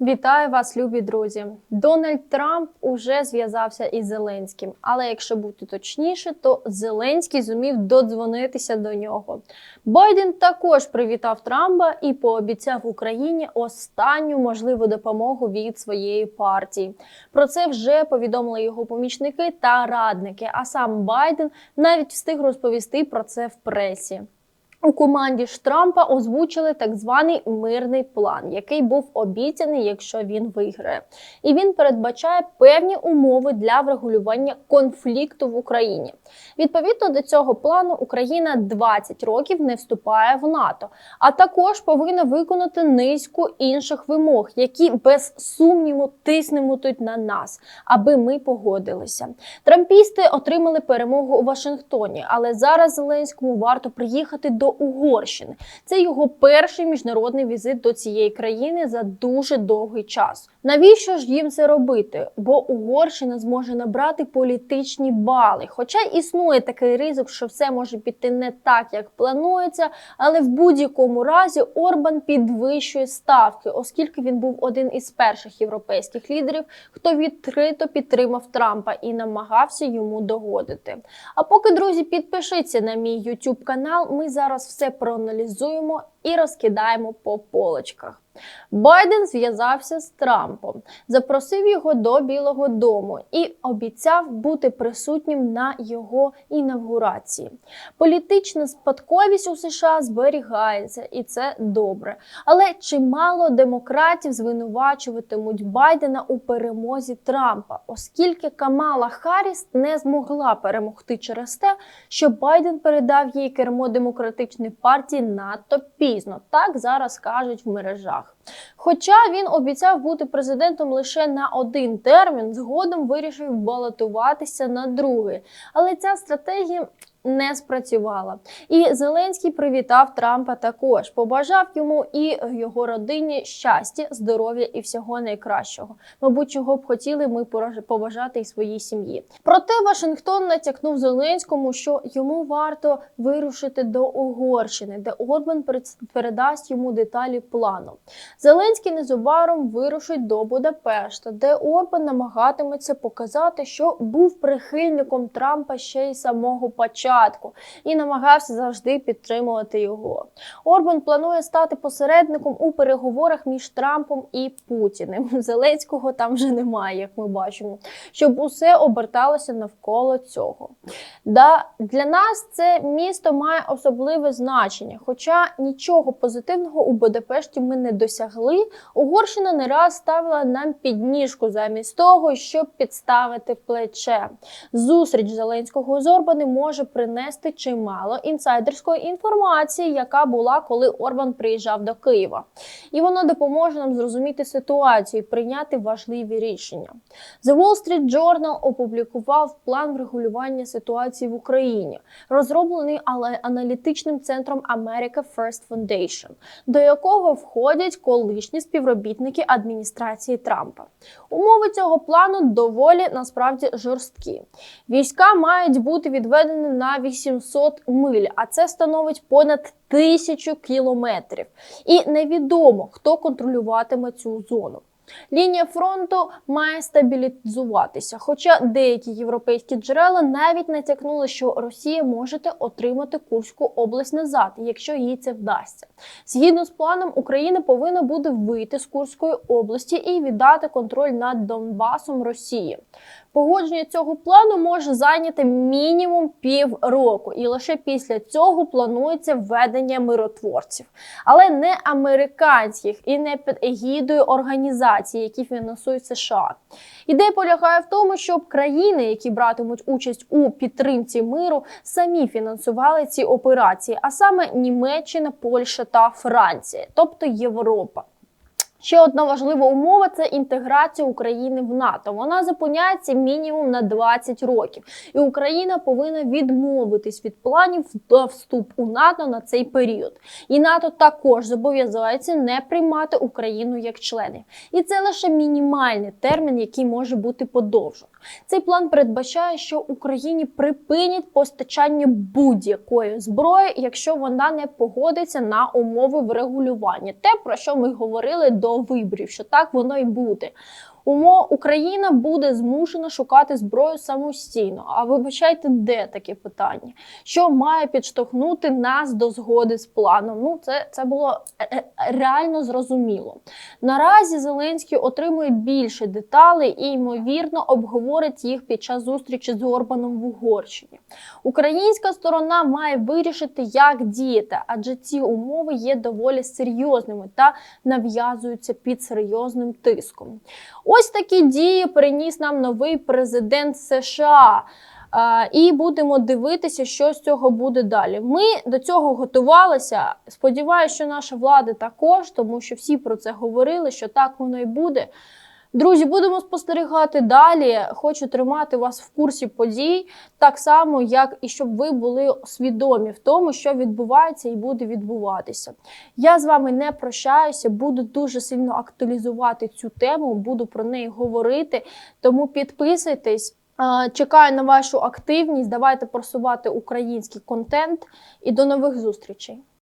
Вітаю вас, любі друзі. Дональд Трамп уже зв'язався із Зеленським. Але якщо бути точніше, то Зеленський зумів додзвонитися до нього. Байден також привітав Трампа і пообіцяв Україні останню можливу допомогу від своєї партії. Про це вже повідомили його помічники та радники. А сам Байден навіть встиг розповісти про це в пресі. У команді ж Трампа озвучили так званий мирний план, який був обіцяний, якщо він виграє. І він передбачає певні умови для врегулювання конфлікту в Україні. Відповідно до цього плану, Україна 20 років не вступає в НАТО, а також повинна виконати низку інших вимог, які без сумніву тиснемуть на нас, аби ми погодилися. Трампісти отримали перемогу у Вашингтоні, але зараз Зеленському варто приїхати до Угорщини. Це його перший міжнародний візит до цієї країни за дуже довгий час. Навіщо ж їм це робити? Бо Угорщина зможе набрати політичні бали. Хоча існує такий ризик, що все може піти не так, як планується, але в будь-якому разі Орбан підвищує ставки, оскільки він був один із перших європейських лідерів, хто відкрито підтримав Трампа і намагався йому догодити. А поки, друзі, підпишіться на мій YouTube канал. Ми зараз все проаналізуємо і розкидаємо по полочках. Байден зв'язався з Трампом, запросив його до Білого Дому і обіцяв бути присутнім на його інавгурації. Політична спадковість у США зберігається, і це добре. Але чимало демократів звинувачуватимуть Байдена у перемозі Трампа, оскільки Камала Харріс не змогла перемогти через те, що Байден передав їй кермо демократичної партії надто пізно. Так зараз кажуть в мережах. Хоча він обіцяв бути президентом лише на один термін, згодом вирішив балотуватися на другий. Але ця стратегія не спрацювала. І Зеленський привітав Трампа також, побажав йому і його родині щастя, здоров'я і всього найкращого. Мабуть, чого б хотіли ми побажати і своїй сім'ї. Проте Вашингтон натякнув Зеленському, що йому варто вирушити до Угорщини, де Орбан передасть йому деталі плану. Зеленський незабаром вирушить до Будапешта, де Орбан намагатиметься показати, що був прихильником Трампа ще й самого початку і намагався завжди підтримувати його. Орбан планує стати посередником у переговорах між Трампом і Путіним. Зеленського там вже немає, як ми бачимо, щоб усе оберталося навколо цього. Да, Для нас це місто має особливе значення, хоча нічого позитивного у Будапешті ми не досягли. Угорщина не раз ставила нам підніжку замість того, щоб підставити плече. Зустріч Зеленського з Орбани може принести чимало інсайдерської інформації, яка була, коли Орбан приїжджав до Києва. І воно допоможе нам зрозуміти ситуацію і прийняти важливі рішення. The Wall Street Journal опублікував план врегулювання ситуації в Україні, розроблений але аналітичним центром America First Foundation, до якого входять колишні співробітники адміністрації Трампа. Умови цього плану доволі насправді жорсткі. Війська мають бути відведені на 800 миль, а це становить понад тисячу кілометрів. І невідомо, хто контролюватиме цю зону. Лінія фронту має стабілізуватися, хоча деякі європейські джерела навіть натякнули, що Росія може отримати Курську область назад, якщо їй це вдасться. Згідно з планом, Україна повинна буде вийти з Курської області і віддати контроль над Донбасом Росії. Погодження цього плану може зайняти мінімум півроку, і лише після цього планується введення миротворців, але не американських і не під егідою організацій, які фінансують США. Ідея полягає в тому, щоб країни, які братимуть участь у підтримці миру, самі фінансували ці операції, а саме Німеччина, Польща та Франція, тобто Європа. Ще одна важлива умова це інтеграція України в НАТО. Вона зупиняється мінімум на 20 років, і Україна повинна відмовитись від планів до вступ у НАТО на цей період. І НАТО також зобов'язається не приймати Україну як членів. І це лише мінімальний термін, який може бути подовжений. Цей план передбачає, що Україні припинять постачання будь-якої зброї, якщо вона не погодиться на умови врегулювання. Те про що ми говорили до до виборів, що так воно й буде. Умо Україна буде змушена шукати зброю самостійно. А вибачайте, де таке питання? Що має підштовхнути нас до згоди з планом? Ну, це, це було е, е, реально зрозуміло. Наразі Зеленський отримує більше деталей і, ймовірно, обговорить їх під час зустрічі з Орбаном в Угорщині. Українська сторона має вирішити, як діяти, адже ці умови є доволі серйозними та нав'язуються під серйозним тиском. Ось такі дії приніс нам новий президент США. І будемо дивитися, що з цього буде далі. Ми до цього готувалися. Сподіваюся, що наша влада також, тому що всі про це говорили, що так воно і буде. Друзі, будемо спостерігати далі. Хочу тримати вас в курсі подій, так само, як і щоб ви були свідомі в тому, що відбувається і буде відбуватися. Я з вами не прощаюся, буду дуже сильно актуалізувати цю тему, буду про неї говорити. Тому підписуйтесь. Чекаю на вашу активність. Давайте просувати український контент і до нових зустрічей.